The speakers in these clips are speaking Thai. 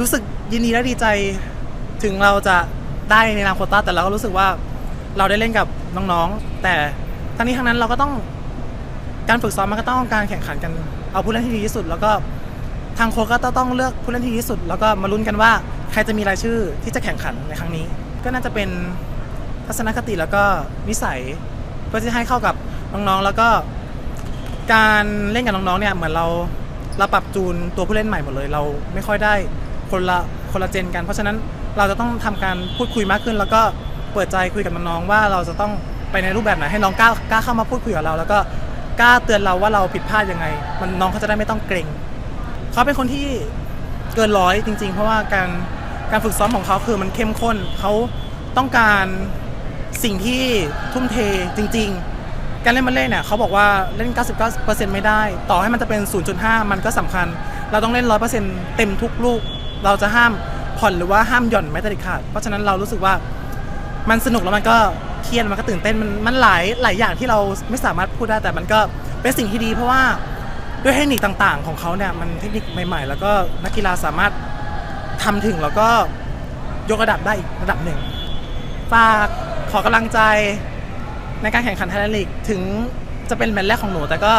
รู้สึกยินดีและดีใจถึงเราจะได้ในนามโคต้าแต่เราก็รู้สึกว่าเราได้เล่นกับน้องๆ แต่ทั้งนี้ทั้งนั้นเราก็ต้องการฝึกซ้อมมันก็ต้องการแข่งขันกัน เอาผู้เล่นที่ดีที่สุด แล้วก็ทางโค้ชก็ต้องเลือกผู้เล่นที่ดีที่สุด แล้วก็มาลุ้นกันว่าใครจะมีรายชื่อที่จะแข่งขันในครั้งนี้ ก็น่าจะเป็นทัศนคติแล้วก็นิสัยเพื่อที่ให้เข้ากับน้องๆ แล้วก็การเล่นกับน้องๆเนี่ยเหมือนเราเราปรับจูนตัวผู้เล่นใหม่หมดเลย เราไม่ค่อยได้ คนละคนละเจนกัน เพราะฉะนั้นเราจะต้องทำการพูดคุยมากขึ้น แล้วก็เปิดใจคุยกับน้องว่าเราจะต้องไปในรูปแบบไหนให้น้องกล้ากล้าเข้ามาพูดคุยกับเรา แล้วก็กล้าเตือนเราว่าเราผิดพลาดยังไง มันน้องเขาจะได้ไม่ต้องเกรงเขาเป็นคนที่เกินร้อยจริง ๆ เพราะว่าการการฝึกซ้อมของเขาคือมันเข้มข้นเขาต้องการสิ่งที่ทุ่มเทจริง ๆ การเล่นมาเล่นเนี่ยเขาบอกว่าเล่น 99%ไม่ได้ ต่อให้มันจะเป็น 0.5 มันก็สำคัญ เราต้องเล่น 100%เต็มทุกลูก เราจะห้ามผ่อนหรือว่าห้ามหย่อนแม้แต่เด็ดขาด เพราะฉะนั้นเรารู้สึกว่ามันสนุกแล้วมันก็เครียดมันก็ตื่นเต้นมันมันหลายหลายอย่างที่เราไม่สามารถพูดได้แต่มันก็เป็นสิ่งที่ดี เพราะว่าด้วยเทคนิคต่างๆ ของเขาเนี่ยมันเทคนิคใหม่ ๆ แล้วก็นักกีฬาสามารถทำถึงแล้วก็ยกระดับได้อีกระดับหนึ่งฝากขอกำลังใจในการแข่งขันไทยแลนด์ลีกถึงจะเป็นแมตช์แรกของหนูแต่ก็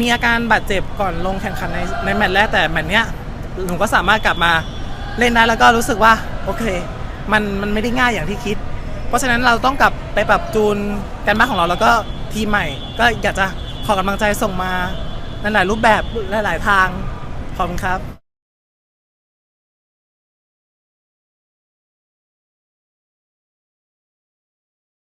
มีอาการบาดเจ็บก่อนลงแข่งขันในในแมตช์แรกแต่แมตช์เนี้ย หนูก็สามารถกลับมาเล่นได้แล้วก็รู้สึกว่าโอเค มันมันไม่ได้ง่ายอย่างที่คิด เพราะฉะนั้นเราต้องกลับไปปรับจูนกันบ้านของเราแล้วก็ทีมใหม่ ก็อยากจะขอกำลังใจส่งมาในหลายรูปแบบหลาย ๆ ทางขอบคุณครับ